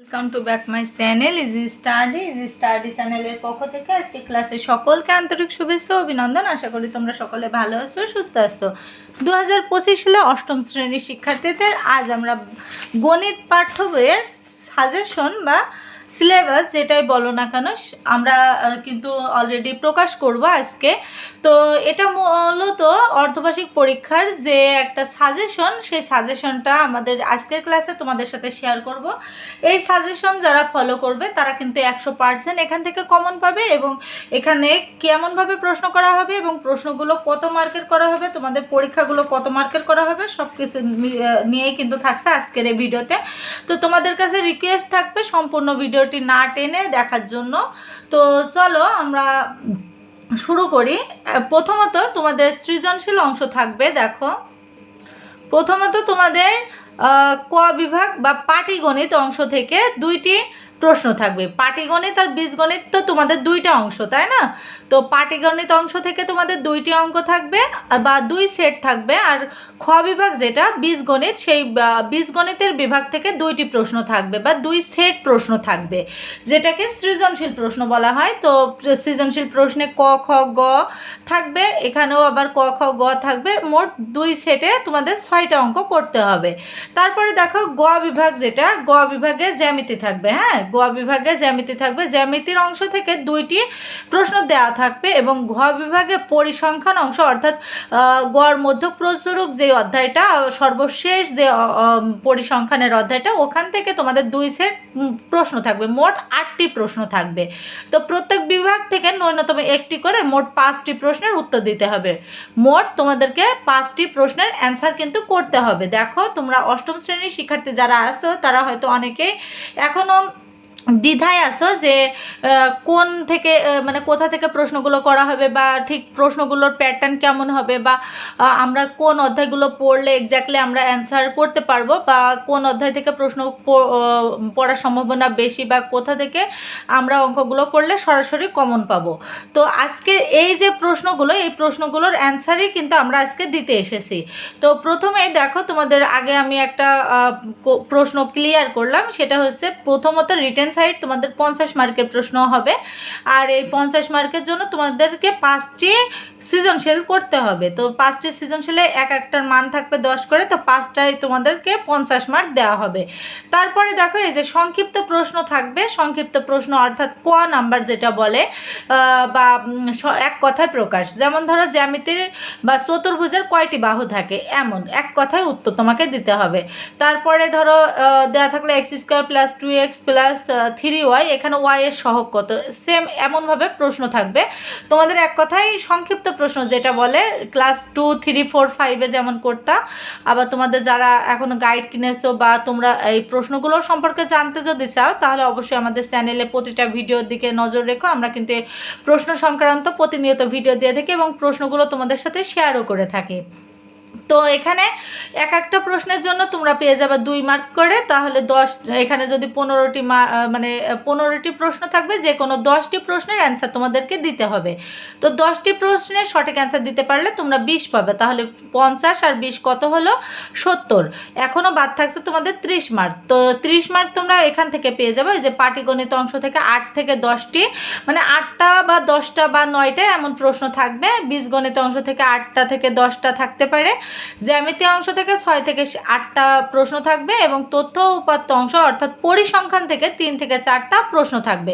Welcome to back my channel is study easy study চ্যানেলের পক্ষ থেকে আজকে ক্লাসে সকলকে আন্তরিক শুভেচ্ছা অভিনন্দন। আশা করি তোমরা সকলে ভালো আছো, সুস্থ আছো। দু হাজার পঁচিশ সালে অষ্টম শ্রেণির শিক্ষার্থীদের আজ আমরা গণিত পাঠ্য বইয়ের সাজেশন বা সিলেবাস যেটাই বলো না কেন, আমরা কিন্তু অলরেডি প্রকাশ করব আজকে। তো এটা মূলত অর্ধবার্ষিক পরীক্ষার যে একটা সাজেশন সেই সাজেশনটা আমাদের আজকের ক্লাসে তোমাদের সাথে শেয়ার করব। এই সাজেশন যারা ফলো করবে, তারা কিন্তু একশো পার্সেন্ট এখান থেকে কমন পাবে এবং এখানে কেমনভাবে প্রশ্ন করা হবে এবং প্রশ্নগুলো কত মার্কের করা হবে, তোমাদের পরীক্ষাগুলো কত মার্কের করা হবে সব কিছু নিয়েই কিন্তু থাকছে আজকের এই ভিডিওতে তো। তোমাদের কাছে রিকোয়েস্ট থাকবে সম্পূর্ণ ভিডিওটি না টেনে দেখার জন্য। তো চলো আমরা শুরু করি। প্রথমত তোমাদের সৃজনশীল অংশ থাকবে, দেখো। প্রথমত তোমাদের ক বিভাগ বা পাটিগণিত অংশ থেকে দুইটি প্রশ্ন থাকবে। পাটিগণিত আর বীজগণিত তো তোমাদের দুইটা অংশ, তাই না? তো পাটিগণিত অংশ থেকে তোমাদের দুইটি অঙ্ক থাকবে, বা দুই সেট থাকবে, আর খ বিভাগ যেটা, বীজগণিত, সেই বীজগণিতের বিভাগ থেকে দুইটি প্রশ্ন থাকবে, বা দুই সেট প্রশ্ন থাকবে, যেটাকে সৃজনশীল প্রশ্ন বলা হয়। তো সৃজনশীল প্রশ্নে ক, খ, গ থাকবে, এখানেও আবার ক, খ, গ থাকবে, মোট দুই সেটে তোমাদের ছয়টা অঙ্ক করতে হবে। তারপরে দেখো গ বিভাগ যেটা, গ বিভাগে জ্যামিতি থাকবে হ্যাঁ? গ বিভাগে জ্যামিতি থাকবে, জ্যামিতির অংশ থেকে দুইটি প্রশ্ন দেওয়া থাকবে এবং ঘ বিভাগে পরিসংখ্যান অংশ অর্থাৎ গড় মধ্য প্রচুরক যে অধ্যায়টা, সর্বশেষ যে পরিসংখ্যানের অধ্যায়টা, ওখান থেকে তোমাদের দুই সেট প্রশ্ন থাকবে। মোট আটটি প্রশ্ন থাকবে। তো প্রত্যেক বিভাগ থেকে ন্যূনতম একটি করে মোট পাঁচটি প্রশ্নের উত্তর দিতে হবে। মোট তোমাদেরকে পাঁচটি প্রশ্নের অ্যান্সার কিন্তু করতে হবে। দেখো, তোমরা অষ্টম শ্রেণির শিক্ষার্থী যারা আছো, তারা হয়তো অনেকেই এখনও দ্বিধায় আসো যে কোন থেকে মানে কোথা থেকে প্রশ্নগুলো করা হবে বা ঠিক প্রশ্নগুলোর প্যাটার্ন কেমন হবে বা আমরা কোন অধ্যায়গুলো পড়লে এক্স্যাক্টলি আমরা অ্যান্সার করতে পারব বা কোন অধ্যায় থেকে প্রশ্ন পড়ার সম্ভাবনা বেশি বা কোথা থেকে আমরা অঙ্কগুলো করলে সরাসরি কমন পাবো। তো আজকে এই যে প্রশ্নগুলো, এই প্রশ্নগুলোর অ্যান্সারই কিন্তু আমরা আজকে দিতে এসেছি। তো প্রথমেই দেখো, তোমাদের আগে আমি একটা প্রশ্ন ক্লিয়ার করলাম, সেটা হচ্ছে প্রথমত রিটেন সাইড তোমাদের পঞ্চাশ মার্কের প্রশ্ন হবে। আর এই পঞ্চাশ মার্কের জন্য তোমাদেরকে পাঁচটি সৃজনশীল করতে হবে। তো পাঁচটি সৃজনশীলে এক একটার মান থাকবে দশ করে, তো পাঁচটায় তোমাদেরকে পঞ্চাশ মার্ক দেওয়া হবে। তারপরে দেখো, এই যে সংক্ষিপ্ত প্রশ্ন থাকবে। সংক্ষিপ্ত প্রশ্ন অর্থাৎ ক নাম্বার যেটা বলে বা এক কথায় প্রকাশ। যেমন ধরো, জ্যামিতির বা চতুর্ভুজের কয়টি বাহু থাকে? এমন, এক কথায় উত্তর তোমাকে দিতে হবে। তারপরে ধরো দেওয়া থাকলে x square plus two x plus three y, এখানে ওয়াই এর সহগ কত? সেম এমনভাবে প্রশ্ন থাকবে। তোমাদের এক কথায় সংক্ষিপ্ত প্রশ্ন, যেটা বলে ক্লাস টু, থ্রি, ফোর, ফাইভে যেমন করতা। আবার তোমাদের যারা এখনও গাইড কিনেছো বা তোমরা এই প্রশ্নগুলো সম্পর্কে জানতে যদি চাও, তাহলে অবশ্যই আমাদের চ্যানেলে প্রতিটা ভিডিওর দিকে নজর রেখো। আমরা কিন্তু প্রশ্ন সংক্রান্ত প্রতিনিয়ত ভিডিও দিয়ে থাকি এবং প্রশ্নগুলো তোমাদের সাথে শেয়ারও করে থাকি। তো এখানে এক একটা প্রশ্নের জন্য তোমরা পেয়ে যাবে দুই মার্ক করে, তাহলে দশ, এখানে যদি পনেরোটি মানে পনেরোটি প্রশ্ন থাকবে যে কোনো দশটি প্রশ্নের অ্যান্সার তোমাদেরকে দিতে হবে। তো দশটি প্রশ্নের সঠিক অ্যান্সার দিতে পারলে তোমরা বিশ পাবে, তাহলে পঞ্চাশ আর বিশ কত হলো? সত্তর। এখনও বাদ থাকছে তোমাদের ত্রিশ মার্ক তো ত্রিশ মার্ক তোমরা এখান থেকে পেয়ে যাবে যে পাটিগণিত অংশ থেকে আট থেকে দশটি মানে আটটা বা দশটা বা নয়টা এমন প্রশ্ন থাকবে, বীজগণিত অংশ থেকে আটটা থেকে দশটা থাকতে পারে। জ্যামিতি অংশ থেকে ছয় থেকে আটটা প্রশ্ন থাকবে এবং তথ্য উপাত্ত অংশ অর্থাৎ পরিসংখ্যান থেকে তিন থেকে চারটা প্রশ্ন থাকবে।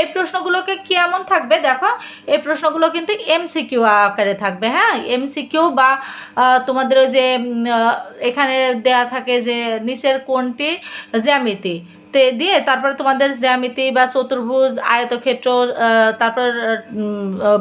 এই প্রশ্নগুলোকে কেমন থাকবে? দেখো, এই প্রশ্নগুলো কিন্তু এমসিকিউ আকারে থাকবে হ্যাঁ? এমসিকিউ বা তোমাদের ওই যে এখানে দেয়া থাকে যে নিচের কোনটি? জ্যামিতি। তে দিয়ে তারপরে তোমাদের জ্যামিতি বা চতুর্ভুজ, আয়তক্ষেত্র তারপর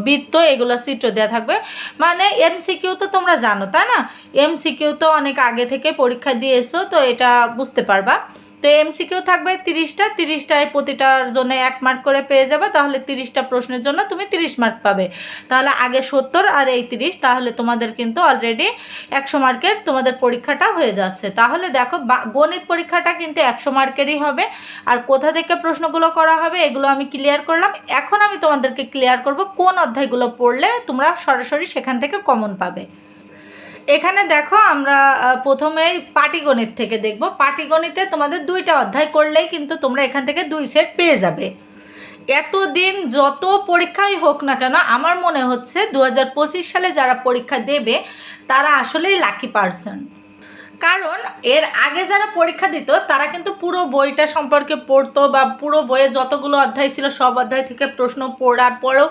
বৃত্ত, এগুলো চিত্র দেওয়া থাকবে। মানে এমসিকিউ তো তোমরা জানো, তাই না? এমসিকিউ তো অনেক আগে থেকে পরীক্ষা দিয়েছ, তো এটা বুঝতে পারবা। তো এমসিকিউ থাকবে তিরিশটা, তিরিশটায় প্রতিটার জন্য এক মার্ক করে পেয়ে যাবে, তাহলে তিরিশটা প্রশ্নের জন্য তুমি তিরিশ মার্ক পাবে। তাহলে আগে সত্তর আর এই তিরিশ, তাহলে তোমাদের কিন্তু অলরেডি একশো মার্কের তোমাদের পরীক্ষাটা হয়ে যাচ্ছে। তাহলে দেখো গণিত পরীক্ষাটা কিন্তু একশো মার্কেরই হবে। আর কোথা থেকে প্রশ্নগুলো করা হবে, এগুলো আমি ক্লিয়ার করলাম। এখন আমি তোমাদেরকে ক্লিয়ার করব কোন অধ্যায়গুলো পড়লে তোমরা সরাসরি সেখান থেকে কমন পাবে। এখানে দেখো আমরা প্রথমে পাটিগণিত থেকে দেখব। পাটিগণিতে তোমাদের দুইটা অধ্যায় করলেই কিন্তু তোমরা এখান থেকে দুই সেট পেয়ে যাবে। এতদিন যত পরীক্ষাই হোক না কেন, আমার মনে হচ্ছে দু হাজার পঁচিশ সালে যারা পরীক্ষা দেবে, তারা আসলেই লাকি পার্সন কারণ এর আগে যারা পরীক্ষা দিত, তারা কিন্তু পুরো বইটা সম্পর্কে পড়তো বা পুরো বইয়ে যতগুলো অধ্যায় ছিল, সব অধ্যায় থেকে প্রশ্ন পড়ার পরেও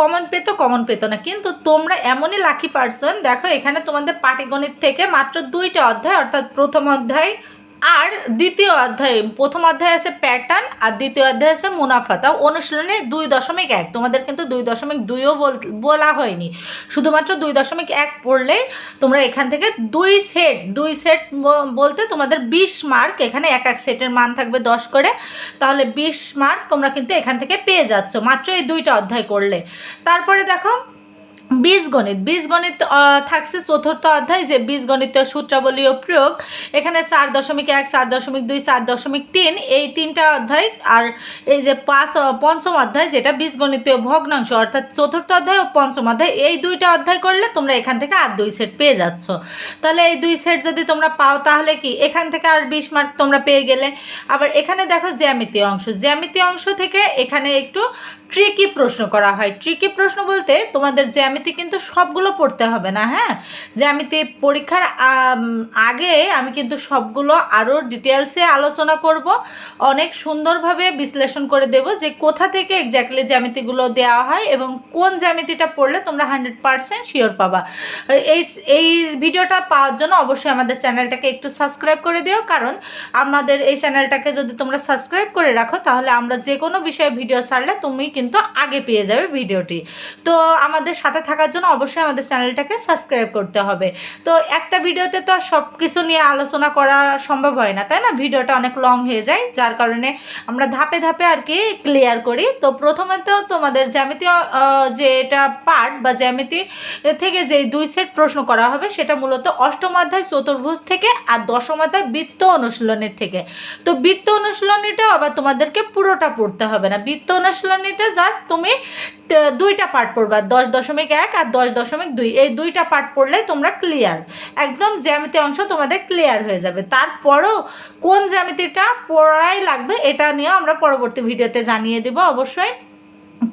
কমন পেতো কমন পেতো না। কিন্তু তোমরা এমনই লাকি পার্সন দেখো এখানে তোমাদের পাটিগণিত থেকে মাত্র দুইটা অধ্যায়, অর্থাৎ প্রথম অধ্যায় আর দ্বিতীয় অধ্যায়, প্রথম অধ্যায় আছে প্যাটার্ন আর দ্বিতীয় অধ্যায় আছে মুনাফা। তাও অনুশীলনে দুই দশমিক এক, তোমাদের কিন্তু দুই দশমিক দুইও বল- হয়নি। শুধুমাত্র দুই দশমিক এক পড়লেই তোমরা এখান থেকে দুই সেট দুই সেট বলতে তোমাদের বিশ মার্ক এখানে এক এক সেটের মান থাকবে দশ করে। তাহলে বিশ মার্ক তোমরা কিন্তু এখান থেকে পেয়ে যাচ্ছ। মাত্র এই দুইটা অধ্যায় করলে। তারপরে দেখো বীজগণিত। বীজগণিত থাকছে চতুর্থ অধ্যায় যে বীজগণিত সূত্রাবলী ও প্রয়োগ। এখানে চার দশমিক এক, চার দশমিক দুই, চার দশমিক তিন, এই তিনটা অধ্যায়। আর এই যে পাঁচ পঞ্চম অধ্যায় যেটা বীজগণিতীয় ভগ্নাংশ, অর্থাৎ চতুর্থ অধ্যায় ও পঞ্চম অধ্যায়, এই দুইটা অধ্যায় করলে তোমরা এখান থেকে আর দুই সেট পেয়ে যাচ্ছ। তাহলে এই দুই সেট যদি তোমরা পাও, তাহলে কি? এখান থেকে আর বিশ মার্ক তোমরা পেয়ে গেলে। আবার এখানে দেখো জ্যামিতি অংশ। জ্যামিতি অংশ থেকে এখানে একটু ট্রিকি প্রশ্ন করা হয়। ট্রিকি প্রশ্ন বলতে তোমাদের জ্যামিতি কিন্তু সবগুলো পড়তে হবে না হ্যাঁ? জ্যামিতি পরীক্ষার আগে আমি কিন্তু সবগুলো আরও ডিটেলসে আলোচনা করব, অনেক সুন্দরভাবে বিশ্লেষণ করে দেব যে কোথা থেকে এক্স্যাক্টলি জ্যামিতিগুলো দেওয়া হয় এবং কোন জ্যামিতিটা পড়লে তোমরা হান্ড্রেড পারসেন্ট শিওর পাবা। এই এই ভিডিওটা পাওয়ার জন্য অবশ্যই আমাদের চ্যানেলটাকে একটু সাবস্ক্রাইব করে দিও, কারণ আমাদের এই চ্যানেলটাকে যদি তোমরা সাবস্ক্রাইব করে রাখো, তাহলে আমরা যে কোনো বিষয়ে ভিডিও ছাড়লে তুমি কিন্তু আগে পেয়ে যাবে ভিডিওটি। তো আমাদের সাথে থাকার জন্য অবশ্যই আমাদের চ্যানেলটাকে সাবস্ক্রাইব করতে হবে। তো একটা ভিডিওতে তো সব কিছু নিয়ে আলোচনা করা সম্ভব হয় না, তাই না? ভিডিওটা অনেক লং হয়ে যায়, যার কারণে আমরা ধাপে ধাপে আর কি ক্লিয়ার করি। তো প্রথমে তো তোমাদের জ্যামিতি যে এটা পার্ট বা জ্যামিতি থেকে যে দুই সেট প্রশ্ন করা হবে, সেটা মূলত অষ্টম অধ্যায়, চতুর্ভুজ থেকে আর দশম অধ্যায়, বৃত্ত অনুশীলনের থেকে। তো বৃত্ত অনুশীলনীটাও আবার তোমাদেরকে পুরোটা পড়তে হবে না। বৃত্ত অনুশীলনীটা জাস্ট তুমি দুইটা পার্ট পড়বা, দশ দশমিক এক আর দশ দশমিক দুই। এই দুইটা পার্ট পড়লে তোমরা ক্লিয়ার একদম জ্যামিতি অংশ তোমাদের ক্লিয়ার হয়ে যাবে। তারপরও কোন জ্যামিতিটা পড়াই লাগবে, এটা নিয়েও আমরা পরবর্তী ভিডিওতে জানিয়ে দেবো অবশ্যই।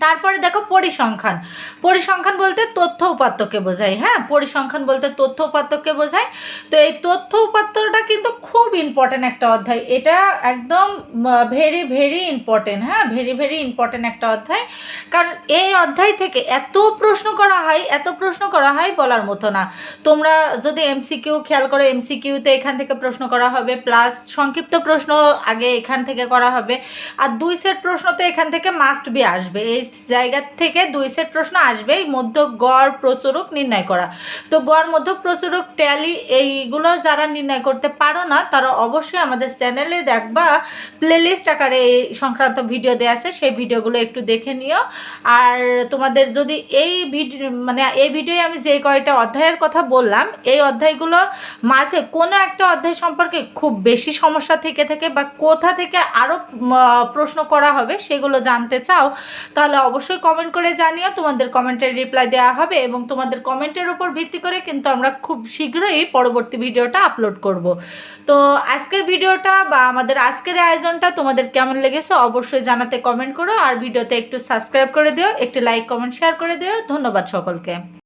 তারপরে দেখো পরিসংখ্যান। পরিসংখ্যান বলতে তথ্য উপাত্তকে বোঝায় হ্যাঁ? পরিসংখ্যান বলতে তথ্য উপাত্তকে বোঝায়। তো এই তথ্য উপাত্তটা কিন্তু খুব ইম্পর্ট্যান্ট একটা অধ্যায়। এটা একদম ভেরি ভেরি ইম্পর্টেন্ট হ্যাঁ? ভেরি ভেরি ইম্পর্টেন্ট একটা অধ্যায়। কারণ এই অধ্যায় থেকে এত প্রশ্ন করা হয়, এত প্রশ্ন করা হয় বলার মতো না। তোমরা যদি এমসিকিউ খেয়াল করো এমসিকিউতে এখান থেকে প্রশ্ন করা হবে প্লাস সংক্ষিপ্ত প্রশ্ন আগে এখান থেকে করা হবে। আর দুই সেট প্রশ্ন তো এখান থেকে মাস্ট বি আসবে। এই জায়গার থেকে দুই সেট প্রশ্ন আসবে, এই মধ্য গড় প্রচুরক নির্ণয় করা। তো গড়, মধ্য প্রচুরক ট্যালি এইগুলো যারা নির্ণয় করতে পারো না, তারা অবশ্যই আমাদের চ্যানেলে দেখবা প্লেলিস্ট আকারে এই সংক্রান্ত ভিডিও দেওয়া আছে, সেই ভিডিওগুলো একটু দেখে নিও। আর তোমাদের যদি এই ভিডিও মানে এই ভিডিওয়ে আমি যে কয়টা অধ্যায়ের কথা বললাম, এই অধ্যায়গুলো মাঝে কোনো একটা অধ্যায় সম্পর্কে খুব বেশি সমস্যা থেকে থেকে বা কোথা থেকে আরও প্রশ্ন করা হবে, সেগুলো জানতে চাও তাহলে অবশ্যই কমেন্ট করে জানিও, তোমাদের কমেন্টের রিপ্লাই দেওয়া হবে এবং তোমাদের কমেন্টের উপর ভিত্তি করে কিন্তু আমরা খুব শীঘ্রই পরবর্তী ভিডিওটা আপলোড করব। তো আজকের ভিডিওটা বা আমাদের আজকের আয়োজনটা তোমাদের কেমন লেগেছে অবশ্যই জানাতে কমেন্ট করো, আর ভিডিওতে একটু সাবস্ক্রাইব করে দিও, একটু লাইক কমেন্ট শেয়ার করে দিও। ধন্যবাদ সকলকে।